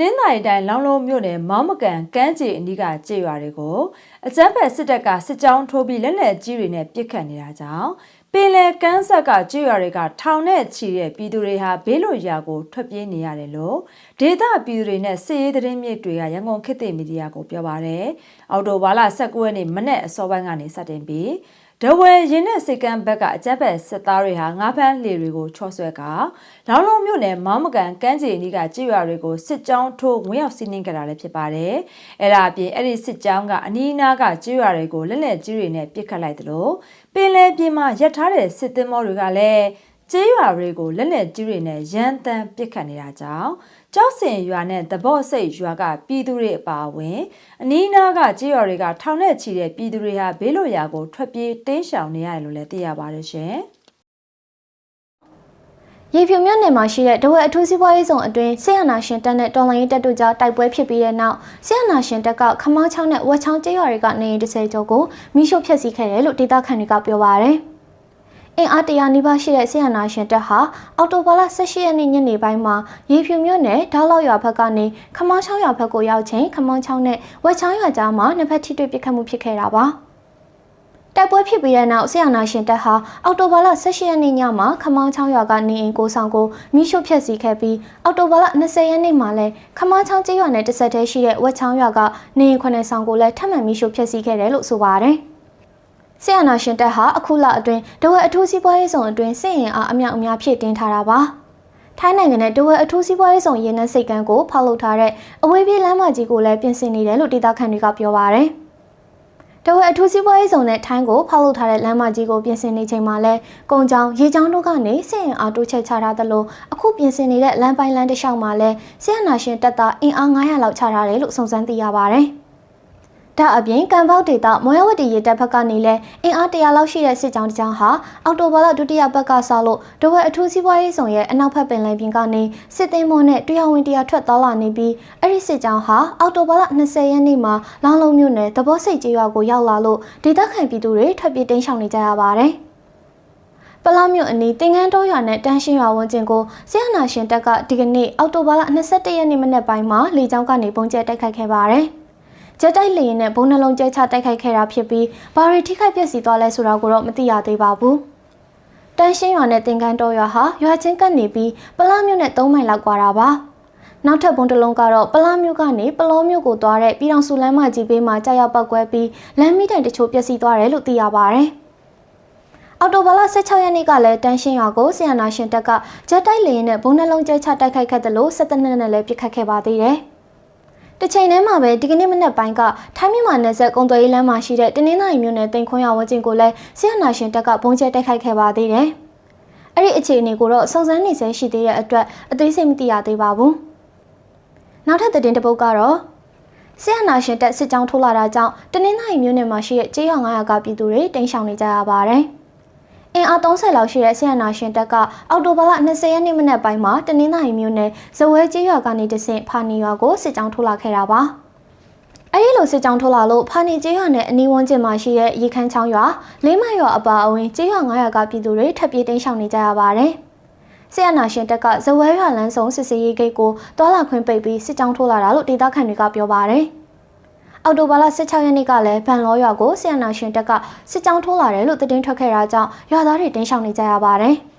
နင်္သာရီတိုင်းလောင်းလုံးမြို့နယ်မောင်းမကန်ကမ်းခြေအနီးကကျေးရွာတွေကိုအကြမ်းဖက်စစ်တပ်ကစစ်ကြောင်းထိုးပြီးလက်နက်ကြီးတွေနဲ့ပစ်ခတ်နေတာကြောင့်ပင်လယ်ကမ်းဆက်ကကျေးရွာတွေကထောင်နဲ့ချီတဲ့ပြည်သူတွေဟာဘေးလွတ်ရာကိုထွက်ပြေးနေရတယ်လို့ဒေသပြည်သူတွေနဲ့စစ်ရေးသတင်းမြစ်တွေကရန်ကုန်ခေတ်သစ်မီဒီယာကိုပြောပါရယ်။အော်တိုဘာလ19ရက်နေ့မနေ့အစောပိုင်းကနေစတင်ပြီး ဒဝဲရင်းနဲ့စိတ်ကမ်းဘက်ကအကြက်ဘက်စစ်သားတွေဟာငါးဖမ်းလှေတွေကိုချော့ဆွဲကလောင်းလုံးမြို့နယ်မောင်းမကန်ကမ်းခြေအနီးကကြေးရွာတွေကိုစစ်ကြောင်းထိုးဝင်ရောက်စီးနင်းကြတာလည်းဖြစ်ပါတယ်။အဲ့ဒါအပြင်အဲ့ဒီစစ်ကြောင်းကအနီးအနားကကြေးရွာတွေကိုလက်လက်ကြီးတွေနဲ့ပစ်ခတ်လိုက်သလိုပင်လယ်ပြင်မှာရပ်ထားတဲ့စစ်သင်္ဘောတွေကလည်း ကျေးရွာတွေကိုလက်လက်ကြီးတွေနဲ့ရန်တမ်းပစ်ခတ်နေတာကြောင့်ကြောက်စင်ရွာနဲ့သဘော့စိတ်ရွာကပြည်သူတွေအပါအဝင်အနီးအနားကကြေးရွာတွေကထောင်နဲ့ချီတဲ့ပြည်သူတွေဟာဘေးလွတ်ရာကိုထွက်ပြေးတင်းရှောင်နေရတယ်လို့လည်းသိရပါတယ်ရှင်။ရေဖြူမြို့နယ်မှာရှိတဲ့ဒဝဲအထူးစီးပွားရေးဆောင်အတွင်းဆီယနာရှင်တပ်နဲ့တော်လိုင်းရေးတပ်တို့ကြားတိုက်ပွဲဖြစ်ပြီးတဲ့နောက်ဆီယနာရှင်တပ်ကခမောင်းချောင်းနဲ့ဝက်ချောင်းကျေးရွာတွေကနေရင်30ကျော်ကိုမိရှို့ဖျက်ဆီးခဲ့တယ်လို့ဒေသခံတွေကပြောပါရယ်။ အင်အားတရာနီးပါးရှိတဲ့ဆီယနာရှင်တပ်ဟာအော်တိုဘာလ18ရက်နေ့ညနေပိုင်းမှာရေဖြူမြို့နယ်ဒေါလောက်ရွာဘက်ကနေခမောင်းချောင်းရွာဘက်ကိုရောက်ချိန်ခမောင်းချောင်းနဲ့ဝက်ချောင်းရွာကြားမှာနှစ်ဖက်ထိတွေ့ပစ်ခတ်မှုဖြစ်ခဲ့တာပါ။တိုက်ပွဲဖြစ်ပြီးတဲ့နောက်ဆီယနာရှင်တပ်ဟာအော်တိုဘာလ18ရက်နေ့ညမှာခမောင်းချောင်းရွာကနေအိမ်ကိုဆောင်ကိုမိရှုဖျက်ဆီးခဲ့ပြီးအော်တိုဘာလ20ရက်နေ့မှာလည်းခမောင်းချောင်းကျေးရွာနယ်တစ်ဆက်တည်းရှိတဲ့ဝက်ချောင်းရွာကနေအိမ်ခွနဲ့ဆောင်ကိုလည်းထပ်မံမိရှုဖျက်ဆီးခဲ့တယ်လို့ဆိုပါတယ်။ ဆီယနာရှင်တပ်ဟာအခုလအတွင်းဒဝဲအထူးစီးပွားရေးဆောင်အတွင်းစစ်ရင်အားအမြောက်အများဖြည့်တင်းထားတာပါ။ထိုင်းနိုင်ငံနဲ့ဒဝဲအထူးစီးပွားရေးဆောင်ရင်းနှန်းစိတ်ကမ်းကိုဖောက်လုပ်ထားတဲ့အဝေးပြေးလမ်းမကြီးကိုလည်းပြင်ဆင်နေတယ်လို့ဒေသခံတွေကပြောပါရယ်။တဝက်အထူးစီးပွားရေးဆောင်တဲ့ထိုင်းကိုဖောက်လုပ်ထားတဲ့လမ်းမကြီးကိုပြင်ဆင်နေချိန်မှာလဲကုံချောင်းရေချောင်းတို့ကနေဆင်ရင်အားတိုးချက်ချထားသလိုအခုပြင်ဆင်နေတဲ့လမ်းပိုင်းလမ်းတစ်လျှောက်မှာလဲဆင်ရနာရှင်တပ်သားအင်အား900လောက်ချထားတယ်လို့စုံစမ်းသိရပါတယ်။ ဒါအပြင်ကံပေါက်ဒေတာမောရဝတီရေတပ်ဘက်ကနေလဲအင်အား100လောက်ရှိတဲ့စစ်ကြောင်းတစ်ကြောင်းဟာအော်တိုဘာလဒုတိယဘက်ကစလို့ဒဝဲအထူးစီးပွားရေးဆောင်ရဲ့အနောက်ဘက်ပင်လယ်ပြင်ကနေစစ်သိမ်းမောနဲ့တရားဝင်တရားထွက်သွားလာနေပြီးအဲ့ဒီစစ်ကြောင်းဟာအော်တိုဘာလ20ရက်နေ့မှာလောင်းလုံးမြို့နယ်သဘောစိတ်ကျေးရွာကိုရောက်လာလို့ဒေသခံပြည်သူတွေထွက်ပြေးတိမ်းရှောင်နေကြရပါတယ်။ပလာမြို့အနီးတင်ငန်းတောရွာနဲ့တန်းရှင်းရွာဝန်းကျင်ကိုဆီယနာရှင်တပ်ကဒီကနေ့အောက်တိုဘာလ22ရက်နေ့မနက်ပိုင်းမှာလေကြောင်းကနေပုံကျဲတိုက်ခိုက်ခဲ့ပါတယ်။ ဂျက်တိုက်လေယာဉ်နဲ့ဘုံနှလုံးကျဲချတိုက်ခိုက်ခဲ့တာဖြစ်ပြီးဘာရီထိခိုက်ပျက်စီးသွားလဲဆိုတာကိုတော့မသိရသေးပါဘူး။တန်းရှင်းရွာနဲ့တင်ကန်းတော်ရွာဟာရွာချင်းကပ်နေပြီးပလားမြို့နဲ့3မိုင်လောက်ကွာတာပါ။နောက်ထပ်ဘုံတစ်လုံးကတော့ပလားမြို့ကနေပလောမြို့ကိုသွားတဲ့ပြည်တော်စုလမ်းမကြီးဘေးမှာကြာရောက်ပောက်ကွဲပြီးလမ်းမီးတိုင်တချို့ပျက်စီးသွားတယ်လို့သိရပါဗျ။အော်တိုဘာလ16ရက်နေ့ကလည်းတန်းရှင်းရွာကိုဆီယနာရှင်တပ်ကဂျက်တိုက်လေယာဉ်နဲ့ဘုံနှလုံးကျဲချတိုက်ခိုက်ခဲ့တယ်လို့စစ်တပ်နဲ့လည်းပစ်ခတ်ခဲ့ပါသေးတယ်။ တစ်ချိန်တည်းမှာပဲဒီကနေ့မနက်ပိုင်းကထိုင်းမြန်မာနယ်စပ်ကုံသွေးလမ်းမှာရှိတဲ့တင်းနှင်းနိုင်မြို့နယ်တင်ခွန်းရဝကျင်ကိုလည်းဆီယနာရှင်တပ်ကဘုံကျဲတိုက်ခိုက်ခဲ့ပါသေးတယ်။အဲ့ဒီအခြေအနေကိုတော့စုံစမ်းနေဆဲရှိသေးတဲ့အတွက်အသေးစိတ်မသိရသေးပါဘူး။နောက်ထပ်သတင်းတစ်ပုဒ်ကတော့ဆီယနာရှင်တပ်စစ်ကြောင်းထိုးလာတာကြောင့်တင်းနှင်းနိုင်မြို့နယ်မှာရှိတဲ့ကျေးရွာ900ကပြည်သူတွေတိမ်းရှောင်နေကြရပါတယ်။ အင်အား30လောက်ရှိတဲ့ဆီယနာရှင်တပ်ကအော်တိုဘာလ20ရက်နေ့မနက်ပိုင်းမှာတနင်္သာရီမြို့နယ်ဇဝဲကျေးရွာကနေတဆင့်ဖာနီရွာကိုစစ်ကြောင်းထိုးလာခဲ့တာပါ။အဲဒီလိုစစ်ကြောင်းထိုးလာလို့ဖာနီကျေးရွာနဲ့အနီးဝန်းကျင်မှာရှိတဲ့ရေခမ်းချောင်းရွာလေးမရွာအပါအဝင်ကျေးရွာ900ကပြည်သူတွေထပ်ပြေးတိမ်းရှောင်နေကြရပါတယ်။ဆီယနာရှင်တပ်ကဇဝဲရွာလမ်းဆောင်စစ်စေးရေးဂိတ်ကိုတွာလာခွင့်ပိတ်ပြီးစစ်ကြောင်းထိုးလာတာလို့ဒေသခံတွေကပြောပါတယ်။ အော်တိုဘာလ16ရက်နေ့ကလည်းဗန်လောရွာကိုဆီယနာရှင်တပ်ကစစ်ကြောင်းထိုးလာတယ်လို့သတင်းထွက်ခဲ့တာကြောင့်ရွာသားတွေတင်းရှောင်နေကြရပါတယ်။